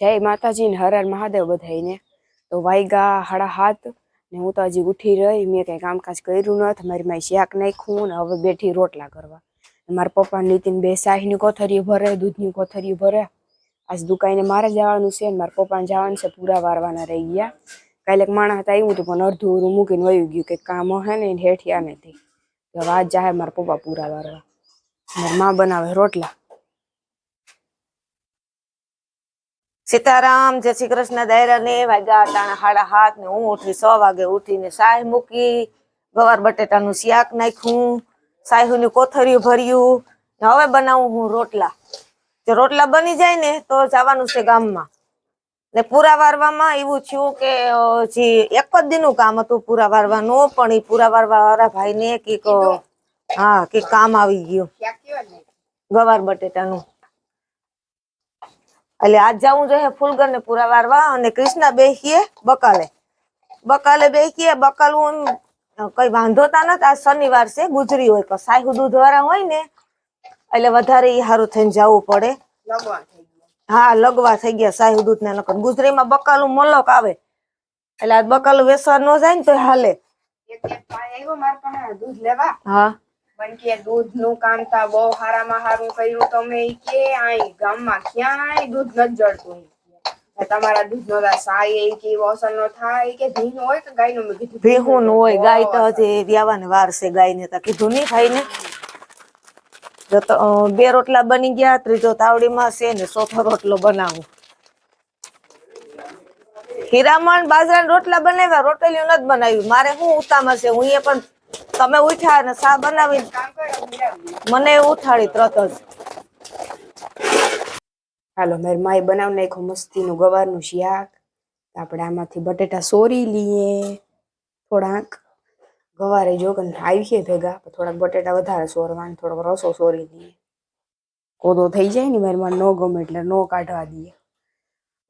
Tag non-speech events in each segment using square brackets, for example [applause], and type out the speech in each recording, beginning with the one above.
જય માતાજી ને હર હર મહાદેવ બધાઈને તો વાયગા, હાડા હાથ ને હું તો હજી ઉઠી રહી, મેં કંઈ કામકાજ કર્યું નથી મારી માય શાક નાખ્યું ને હવે બેઠી રોટલા કરવા. મારા પપ્પા નીતિન બે શાહીની કોથરીઓ ભરે, દૂધની કોથરીઓ ભરે. આજ દુકાઈને મારે જવાનું છે ને મારા પપ્પાને જવાનું છે, પૂરા વારવાના રહી ગયા. કાલે એક માણસ હતા આવ્યું હતું, પણ અડધું ઉરું મૂકીને વયું ગયું કે કામ હે ને હેઠિયા નથી હવે આજ જાહે મારા પપ્પા પૂરા વારવા. મારી મા બનાવે રોટલા. સીતારામ, જય શ્રી કૃષ્ણ, દાયરા ને વાગ્યા ટાણા હાડા હાથ ને હું ઉઠી, સો વાગે ઉઠીને સાય મૂકી, ગવાર બટેટાનું શિયાક નાખ્યું સાયહુની કોથરીયું ભર્યું હવે બનાવું હું રોટલા. જો રોટલા બની જાય ને તો જવાનું છે ગામમાં. ને પૂરા વારવામાં એવું થયું કે જે એક જ દિનનું કામ હતું પૂરા વારવાનું, પણ એ પૂરા વારવા વાળા ભાઈને કંઈક હા, કંઈક કામ આવી ગયું. ગવાર બટેટાનું. એટલે આજ જવું જોઈએ ફૂલગર ને પૂરા વારવા અને કૃષ્ણ બેસીએ બકાલે. બકાલે બેસીએ બકાલું કઈ વાંધોતા નથી. આજ શનિવાર છે ગુજરી હોય પણ સાહુ દૂધ વાળા હોય ને એટલે વધારે ઈ હારું થઈને જવું પડે. હા લગવા થઈ ગયા સાહુ દૂધ ને નકર ગુજરીમાં બકાલું મલક આવે. એટલે આજ બકાલું વેસવા ન જાય ને તો હાલે. દૂધ લેવા. હા. પણ કે દૂધનું કામ તા બહુ હારામાં હારું કર્યું. તમે કે આઈ ગામમાં ક્યાંય દૂધ નથી. ને તમારા દૂધ નો સાય ઈ કે વોસન નો થાય કે ભીન હોય કે ગાયનું મેં કીધું ભીહું હોય ગાય તો હજી વ્યાવાને વાર છે ગાય ને તો કીધું નહીં ભાઈ ને. જો તો બે રોટલા બની ગયા ત્રીજો તાવડીમાં છે ને ચોથો રોટલો બનાવું. હીરામણ બાજરાના રોટલા બનાવ્યા રોટલીઓ નથી બનાવ્યું મારે શું ઉતામાં છે? હું એ પણ તમે ઉઠ્યા ને સા બનાવી. મને ઉઠાડી તરત જ. હાલો, મારી માએ બનાવી નાખ્યું મસ્તીનું ગવારનું શાક. આપણે આમાંથી બટેટા સોરી લઈએ થોડાક. ગવારે જો કે આવી છે ભેગા થોડાક બટેટા વધારે સોરવાનું, થોડોક રસો સોરી લઈએ કોદો થઈ જાય ને, મારી માં ન ગમે એટલે ન કાઢવા દઈએ.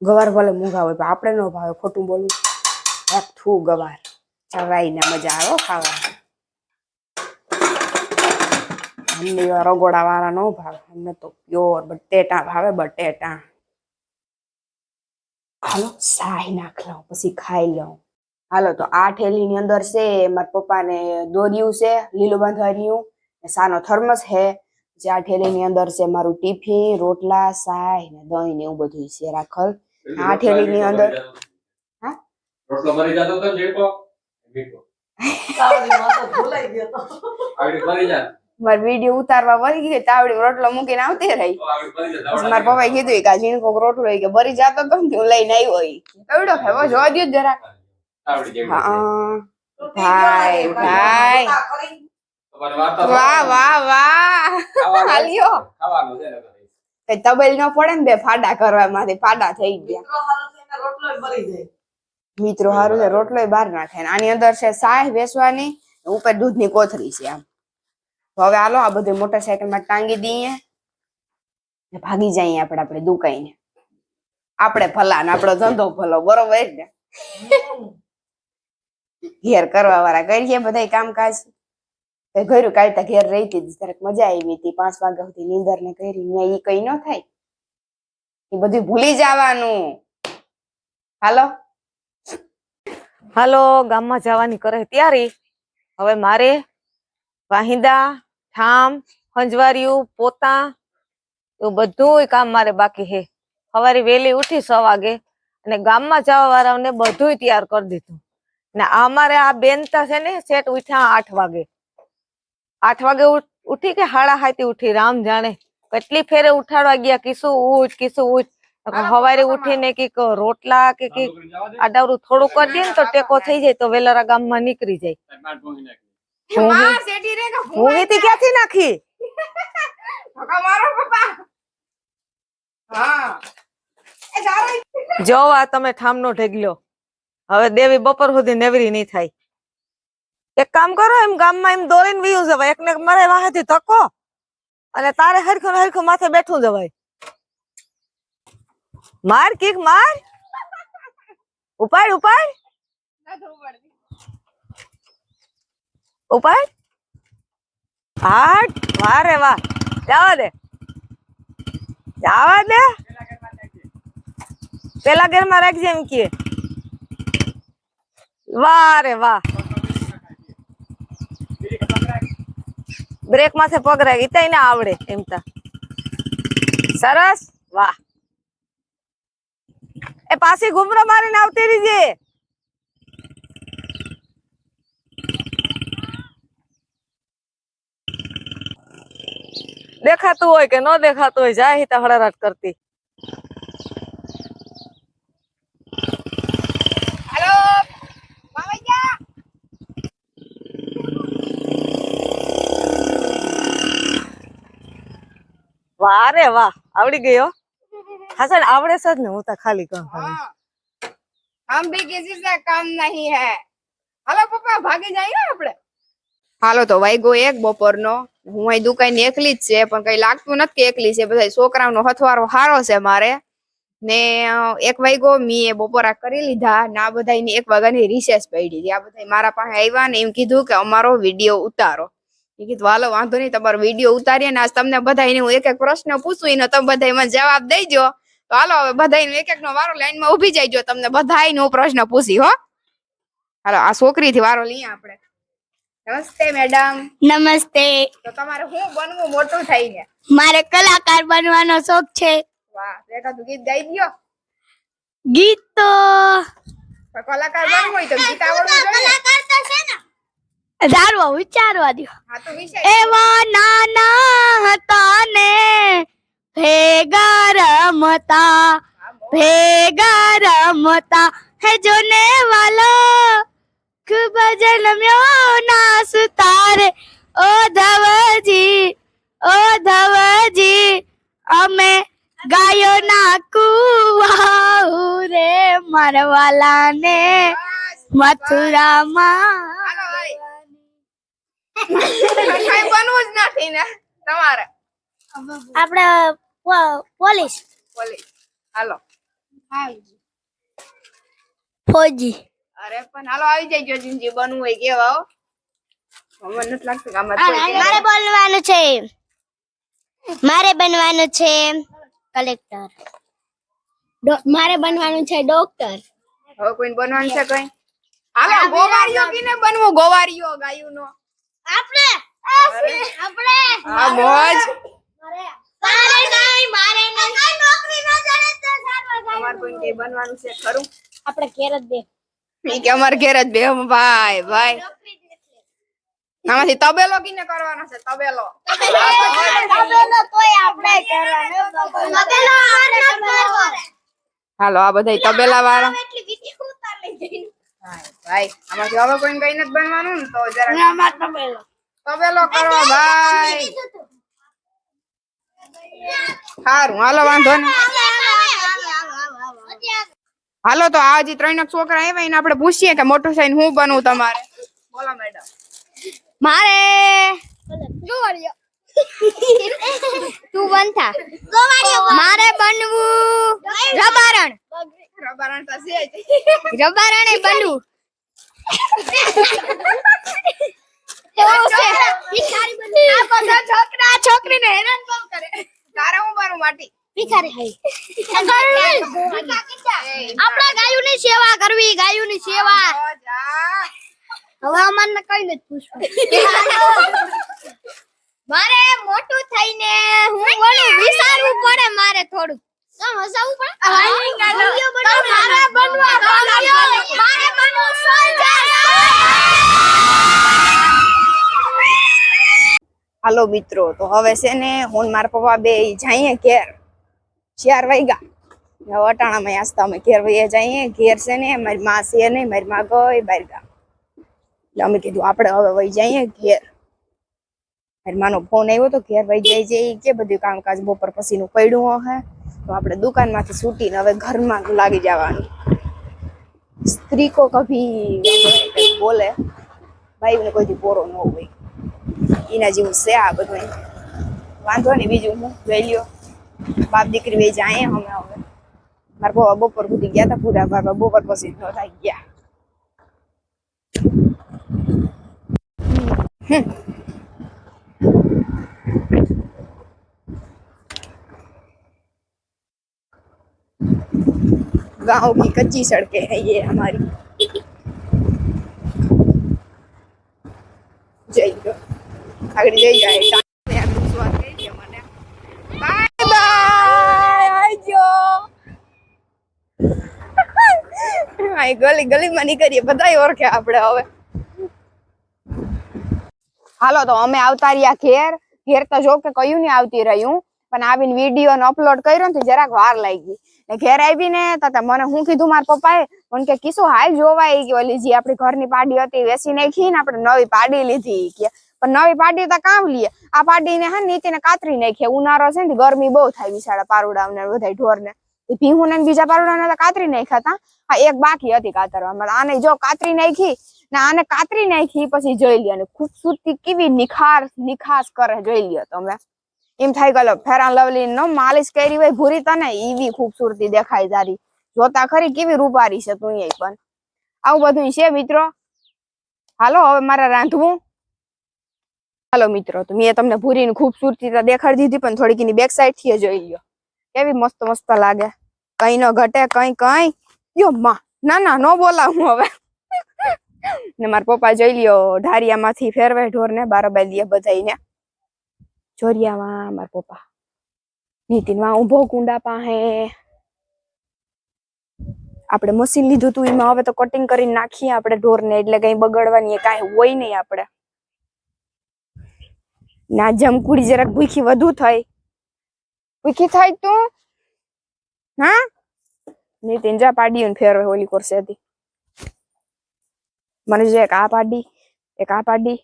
ગવાર ભલે મૂંઘા હોય, પણ આપણે ન ભાવે, ખોટું બોલું. એક થું ગવાર. ચવાઈને મજા આવે હો અમને રગોડા વાળા ન ભાવે અમને તો પ્યોર બટેટા ભાવે બટેટા. હાલો સાહી નાખ લઉં પછી ખાઈ લઉં. હાલો તો આ થેલીની અંદર છે મારા પપ્પાને દોર્યું છે લીલું બાંધવાનું સાનો થર્મસ છે. જે આ થેલીની અંદર છે મારું ટિફિન રોટલા સાય ને દહીં ને એવું બધું છે રાખલ. આ થેલીની અંદર હા? રોટલો મરી જતો તો જેકો [laughs] [laughs] ભૂલાઈ ગયો તો. આવડી મરી જાય મારી વીડિયો ઉતારવા વળી ગઈ તાવડી રોટલો મૂકીને આવતી રહી. મરી પપ્પાએ કીધું કે આ ઝીણકો રોટલો હોય કે ભરી જાતો તો ને હું લઈને આવ્યો એ કવડો હેવો જોવા દો જરા હા. ભાઈ ભાઈ. વાહ વાહ વાહ. હાલ્યો. ખાવાનું છે ને કઈ. કઈ તબેલ ન પડે ને બે ફાડા કરવામાંથી ફાડા થઈ ગયા. મિત્રો હારું છે રોટલો બહાર નાખે ને. આની અંદર છે સાય વેસવાની ઉપર દૂધની કોથરી છે આમ. હવે હાલો, આ બધું મોટરસાયકલમાં ટાંગી દઈએ ભાગી જઈએ આપણે આપણે દુકાઈને. આપણે ભલા ને આપણો ધંધો ભલો, બરોબર ને? ઘેર કરવા વાળા કરીએ બધા કામકાજ. તો ઘરું કાઢતા ઘેર રહી હતી જરાક મજા આવી હતી. પાંચ વાગ્યા સુધી નીંદર ને કરી ને એ કઈ ન થાય. એ બધું ભૂલી જવાનું. હાલો? હાલો, ગામમાં જવાની કરે તૈયારી. હવે મારે વાહિંદા ઠામ હંજવારિયું પોતા એવું બધું કામ મારે બાકી હે. સવારે વહેલી ઉઠી છ વાગે અને ગામમાં જવા વાળાઓને બધું તૈયાર કરી દીધું. ને અમારે આ બેનતા છે ને સેટ ઉઠ્યા આઠ વાગે. આઠ વાગે ઉઠી કે હાડા હાથી ઉઠી રામ જાણે. કેટલી ફેરે ઉઠાડવા ગયા કિસુ ઉઠ કીશું ઉઠ. સવારે ઉઠીને કંઈક રોટલા કે કંઈક. આડાવડું થોડું કરી દે ને તો ટેકો થઈ જાય તો વેલારા ગામમાં નીકળી જાય. માં માં રે કે હું ક્યાંથી નાખી? [laughs] ધક્કા મારો પપ્પા. હા. જો આ તમે ઠામનો ઢેગલ્યો હવે દેવી બપોર સુધી નેવરી નહીં થાય. એક કામ કરો એમ ગામમાં એમ દોરીને વીયું જવાય. એકને એક મારે વાહેથી ધક્કો. અને તારે હરખું હરખું માથે બેઠું જવાય. માર કીક માર. [laughs] ઉપાડ ઉપાડ. ઉપાડ હાટ વારે વાહ. જવા દે. જવા દે. પેલા ગેરમાં રાખજે એમ કે. વાહ રે વાહ. બ્રેક માથે પગ રાખ. ઈ તઈને આવડે એમ તા. સરસ? વાહ. એ પાછી ઘૂમરો મારીને આવતી રહીજે. દેખાતું હોય કે ન દેખાતું હોય જાય હિતા હળારાટ કરતી. વાહ રે વાહ આવડી ગયો [laughs] હસન આવડે છે જ ને હું તો ખાલી કહું હા. હમ ભી કિસી સે કામ નહીં હે. હાલો પપ્પા ભાગી જઈએ આપણે. હાલો તો વાઈ વાઈગો એક બપોરનો. હું અહીં દુકાન એકલી જ છે, પણ કઈ લાગતું નથી કે એકલી છે. બધા છોકરાઓનો હથવારો હારો છે મારે. ને એક વાગ્યો, મી બપોરા કરી લીધા ને આ બધા એક વાગ્યાની રિસેસ પડી હતી. આ બધા મારા પાસે આવ્યા ને એમ કીધું કે અમારો વીડિયો ઉતારો. એ કીધું હાલો વાંધો નહીં, તમારો વીડિયો ઉતારીએ ને આજ તમને બધાને હું એક એક પ્રશ્ન પૂછું, એનો તમે બધા મને જવાબ દઈજો તો હાલો, હવે બધા એક એક નો વારો લાઈનમાં ઊભી જાય તમને બધાયનો હું પ્રશ્ન પૂછી, હો. હાલો, આ છોકરી થી વારો લઈએ આપણે. નમસ્તે મેડમ. નમસ્તે. તો તમારે શું બનવું? મોટું થઈને. મારે કલાકાર બનવાનો શોખ છે. વાહ એકાદું ગીત ગાઈ દ્યો. ગીત તો કલાકાર બનવું હોય તો ગીત આવડવું જોઈએ. ધારવા વિચારવા દો હા તો વિષય એવા નાના હતા ને ભેગા રમતા ભેગા રમતા. હે જોને વાલો ખૂબ જન્મ્યો ના સુતારે. ઓ ધવજી ઓ ધવજી અમે ગાયો ના કુવાઉ રે મરવાલા ને મથુરામાં. બનવું જ નથી ને તમારે આપણે પોલીસ. પોલીસ. હાલો. ફોજી. અરે પણ હાલો આવી જાય જિંદગી બનવું હોય કેવા હો. મને નથી લાગતું કે આમાં મારે બોલવાનું છે. મારે બનવાનું છે કલેક્ટર. મારે બનવાનું છે ડોક્ટર. હવે કોઈ બનવાનું છે કઈ? હાલો ગોવારીઓ કીને બનવું ગોવારીઓ ગાયું નો આપણે આપણે? હા મોજ. મારે નહીં મારે નહીં. નોકરી ન જડે તો સારવાર તમારે કોઈ કઈ બનવાનું છે ખરું? આપણે ઘેર જ દે ઈ કે અમાર ઘેર જ બે ભાઈ ભાઈ. આમાંથી તબેલો કિને કરવાનો છે તબેલો. તબેલો તોય આપણે કરવાનો તબેલો અમારે કરવાનો હાલો આ બધા તબેલા વાળા. એટલી વિડિયો ઉતાર લઈ જઈને ભાઈ આમાંથી હવે કોઈને કઈ નથી બનવાનું ને તો જરા અમાર તબેલો. તબેલો કરો ભાઈ. સારું હાલો વાંધો નહીં હાલો તો આ જે ત્રણ છોકરા આવ્યા એને આપણે પૂછીએ કે મોટું થઈને હું બનવું તમારે? બોલો મેડમ મારે તું બનતા ગોવાળિયો મારે બનવું રબારણ. રબારણ તો છે જ. રબારણે બનવું. આ બધા છોકરા છોકરીને હેરાન બહુ કરે. તારે હું મારું માટી? ભિખારી. આપણે ગાયોની સેવા કરવી ગાયોની સેવા. ઓ જા. હવે અમને કઈ નથી પૂછવું મારે મોટું થઈને હું બોલું વિચારવું પડે મારે થોડું હસાવવું પડે? મારે બનવા મારે બનવું હાલો મિત્રો તો હવે છે ને હું ને મારા પપ્પા બે જઈએ ઘેર. ચાર વાગ્યા. હવે અટાણામાં આસ્તા અમે ઘેર વઈએ જઈએ. ઘેર છે ને, મારી માં છે નહીં મારી માં ગઈ, બહાર ગામ એટલે અમે કીધું આપણે હવે વહી જઈએ ઘેર. મારી માનો ફોન આવ્યો તો ઘેર વહી જાય જઈ કે બધું કામકાજ બપોર પછીનું પડ્યું હે તો આપણે દુકાનમાંથી છૂટીને હવે ઘરમાં લાગી જવાનું. સ્ત્રી કો કભી બોલે? ભાઈ કોઈ દી પોરો ન હોય. એના જેવું છે આ બધું. વાંધો નહીં, બીજું હું જોઈ લ્યો. બાપ દીકરી બે જાય અમે હવે મારા પપ્પા બપોર સુધી ગયા હતા પૂરા બાપા બપોર પછી ન થાય ગયા गांव की कच्ची सड़कें हैं ये हमारी જઈ ગયો આગળ જઈ આ ગલી, ગલીમાં નીકળીએ, બધાય ઓળખે આપણે હવે. હાલો, તો અમે આવતા રહ્યા ઘેર. ઘેર તો જો કે કયું નહીં આવતી રહ્યું, પણ આવીને વીડિયો ને અપલોડ કર્યો ને જરાક વાર લાગી ને ઘેર આવીને તો મને હું કીધું મારા પપ્પાએ, મને કે કિસ્સો હાલ જોવા આવી ગયો. ઓલી જે આપણી ઘરની પાડી હતી વેસી નાખી ને આપણે નવી પાડી લીધી કે. પણ નવી પાડી તો કામ લઈએ આ પાડીને હા નીતિને કાતરી નાખીએ ઉનાળો છે ને, ગરમી બહુ થાય વિશાળા પારુડા ને બધા ઢોર ને ભીહું ને બીજા પારુડા તો કાતરી નાખ્યા હતા હા, એક બાકી હતી કાતરવામાં આને જો કાતરી નાખી, ને આને કાતરી નાખી, પછી જોઈ લ્યો ખૂબસૂરતી કેવી નિખાર, નિખાસ કરે જોઈ લ્યો તમે. એમ થાય ગયો ફેરા લવલી નો માલિશ કરી હોય ભૂરી તને એવી ખૂબસૂરતી દેખાય તારી. જોતા ખરી કેવી રૂપારી છે તું અહીં પણ. આવું બધું છે, મિત્રો? હાલો, હવે મારે રાંધવું. હાલો, મિત્રો, તો મેં તમને ભૂરીની ખૂબસૂરતી તો દેખાડી દીધી, પણ થોડીક એની બેક સાઈડથી જોઈ લ્યો. કેવી મસ્ત મસ્ત લાગે. કઈ ન ઘટે, કઈ કઈ. યો ના ના નો બોલાવું હવે. ને મારા પપ્પા જોઈ લ્યો, ઢારિયામાંથી ફેરવે ઢોર ને બારોબાર લે બધાઈને ચોરિયામાં મારા પપ્પા. નીતિનમાં ઊભો કુંડા પાસે. આપણે મશીન લીધું તું એમાં, હવે તો કટિંગ કરીને નાખીએ આપણે ઢોરને, એટલે કઈ બગડવાની કાંઈ હોય નહીં આપણે. ના જમકુડી જરાક ભૂખી વધુ થઈ. ભૂખી થાય તું? હા? નીતિન જા પાડી ફેરવે ઓલી કરશે હતી મને જે એક આ પાડી એક આ પાડી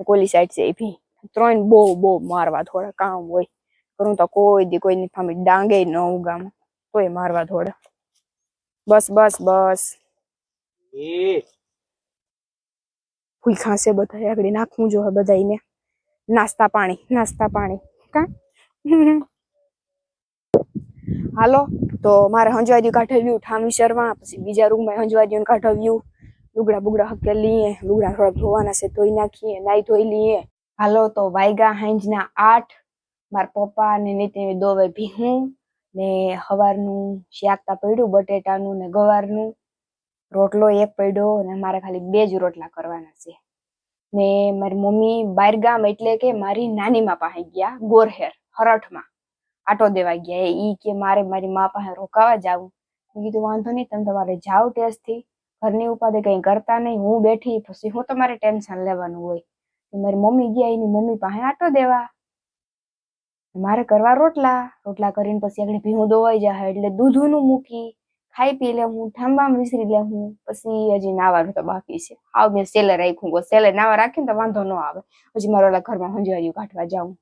એક ઓલી સાઈડ છે એ ભી. ત્રણ બહુ બહુ મારવા થોડા કામ હોય. કરું તો કોઈ દી કોઈની ફામી ડાંગે ન ઉગામ. તોય મારવા થોડા બસ બસ બસ. ફૂઈ ખાંસે બધા આગળ નાખવું જો બધાને નાસ્તા પાણી નાસ્તા પાણી. કા? [laughs] હાલો. તો મારે હંજવારીયું કાઢવ્યું, ઠામી શર્મા, પછી બીજા રૂમમાં હંજવારીયું કાઢવ્યું. લુગડા બુગડા હકે લઈએ લુગડા થોડા ધોવાના છે ધોઈ નાખીએ, નાઈ ધોઈ લઈએ હાલો તો વાયગા હાંજના આઠ, મારા પપ્પા ને નીતિન દોવે ભીહું ને હવારનું શાકતા પડ્યું, બટેટાનું ને ગવારનું. રોટલો એક પડ્યો ને મારે ખાલી બે જ રોટલા કરવાના છે. ને મારી મમ્મી બહાર ગામ એટલે કે મારી નાની મા પાસે ગયા, ગોરહેર, હરઠમાં. આટો દેવા ગયા એ કે મારે મારી મા પાસે રોકાવા જાવું. મેં કીધું, વાંધો નહીં, તમે તમારે જાઓ ટેસ્ટથી. ઘરની ઉપાધિ કઈ કરતા નહીં. હું બેઠી, પછી હું તમારે ટેન્શન લેવાનું હોય. મારી મમ્મી ગયા, એની મમ્મી પાસે આટો દેવા. મારે કરવા રોટલા. રોટલા કરીને પછી આગળ ભીનું દોવાઈ જાય, એટલે દૂધનું મૂકી, ખાઈ પી લે હું ઠાંબામાં વિસરી લે હું, પછી હજી નાવાનું તો બાકી છે. આવ મેં સેલે રાખ્યું. સેલે નાવા રાખીને તો વાંધો ન આવે. પછી મારા ઘરમાં હંજવારીયું કાઢવા જાઉં.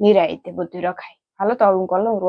નિરાય તે બધું રખાય. હાલો તો હવે હું કર લઉં